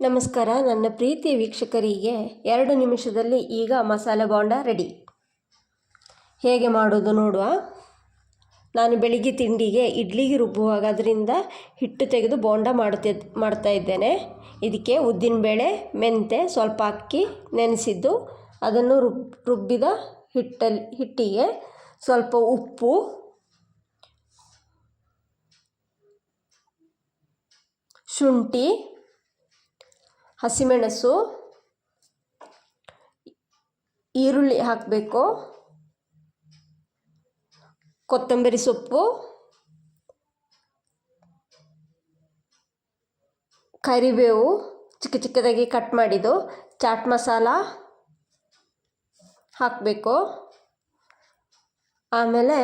ನಮಸ್ಕಾರ. ನನ್ನ ಪ್ರೀತಿಯ ವೀಕ್ಷಕರಿಗೆ ಎರಡು ನಿಮಿಷದಲ್ಲಿ ಈಗ ಮಸಾಲೆ ಬೋಂಡ ರೆಡಿ. ಹೇಗೆ ಮಾಡೋದು ನೋಡುವ. ನಾನು ಬೆಳಿಗ್ಗೆ ತಿಂಡಿಗೆ ಇಡ್ಲಿಗೆ ರುಬ್ಬುವಾಗ ಅದರಿಂದ ಹಿಟ್ಟು ತೆಗೆದು ಬೋಂಡ ಮಾಡುತ್ತಿ, ಮಾಡ್ತಾ ಇದ್ದೇನೆ. ಇದಕ್ಕೆ ಉದ್ದಿನಬೇಳೆ ಮೆಂತೆ ಸ್ವಲ್ಪ ಅಕ್ಕಿ ನೆನೆಸಿದ್ದು, ಅದನ್ನು ರುಬ್, ರುಬ್ಬಿದ ಹಿಟ್ಟಲ್ಲಿ ಹಿಟ್ಟಿಗೆ ಸ್ವಲ್ಪ ಉಪ್ಪು, ಶುಂಠಿ ಹಸಿಮೆಣಸು, ಈರುಳ್ಳಿ ಹಾಕಬೇಕು, ಕೊತ್ತಂಬರಿ ಸೊಪ್ಪು, ಕರಿಬೇವು ಚಿಕ್ಕ ಚಿಕ್ಕದಾಗಿ ಕಟ್ ಮಾಡಿದ್ದು, ಚಾಟ್ ಮಸಾಲ ಹಾಕಬೇಕು. ಆಮೇಲೆ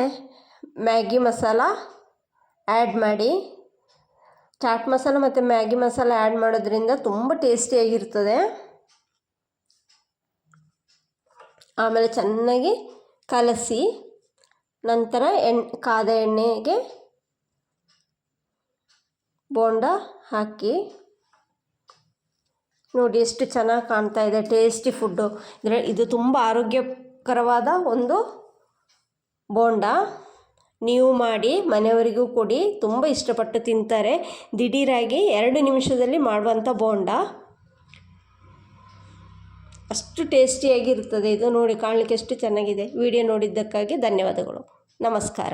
ಮ್ಯಾಗಿ ಮಸಾಲ ಆ್ಯಡ್ ಮಾಡಿ. ಚಾಟ್ ಮಸಾಲ ಮತ್ತು ಮ್ಯಾಗಿ ಮಸಾಲ ಆ್ಯಡ್ ಮಾಡೋದ್ರಿಂದ ತುಂಬ ಟೇಸ್ಟಿಯಾಗಿರ್ತದೆ ಆಮೇಲೆ ಚೆನ್ನಾಗಿ ಕಲಸಿ ನಂತರ ಎಣ್, ಕಾದ ಎಣ್ಣೆಗೆ ಬೋಂಡ ಹಾಕಿ. ನೋಡಿ ಎಷ್ಟು ಚೆನ್ನಾಗಿ ಕಾಣ್ತಾ ಇದೆ ಟೇಸ್ಟಿ ಫುಡ್ಡು ಅಂದರೆ ಇದು ತುಂಬ ಆರೋಗ್ಯಕರವಾದ ಒಂದು ಬೋಂಡ. ನೀವು ಮಾಡಿ ಮನೆಯವರಿಗೂ ಕೊಡಿ. ತುಂಬ ಇಷ್ಟಪಟ್ಟು ತಿಂತಾರೆ. ದಿಢೀರಾಗಿ ಎರಡು ನಿಮಿಷದಲ್ಲಿ ಮಾಡುವಂಥ ಬೋಂಡ. ಅಷ್ಟು ಟೇಸ್ಟಿಯಾಗಿರುತ್ತದೆ. ಇದು ನೋಡಿ ಕಾಣಲಿಕ್ಕೆ ಎಷ್ಟು ಚೆನ್ನಾಗಿದೆ. ವಿಡಿಯೋ ನೋಡಿದ್ದಕ್ಕಾಗಿ ಧನ್ಯವಾದಗಳು. ನಮಸ್ಕಾರ.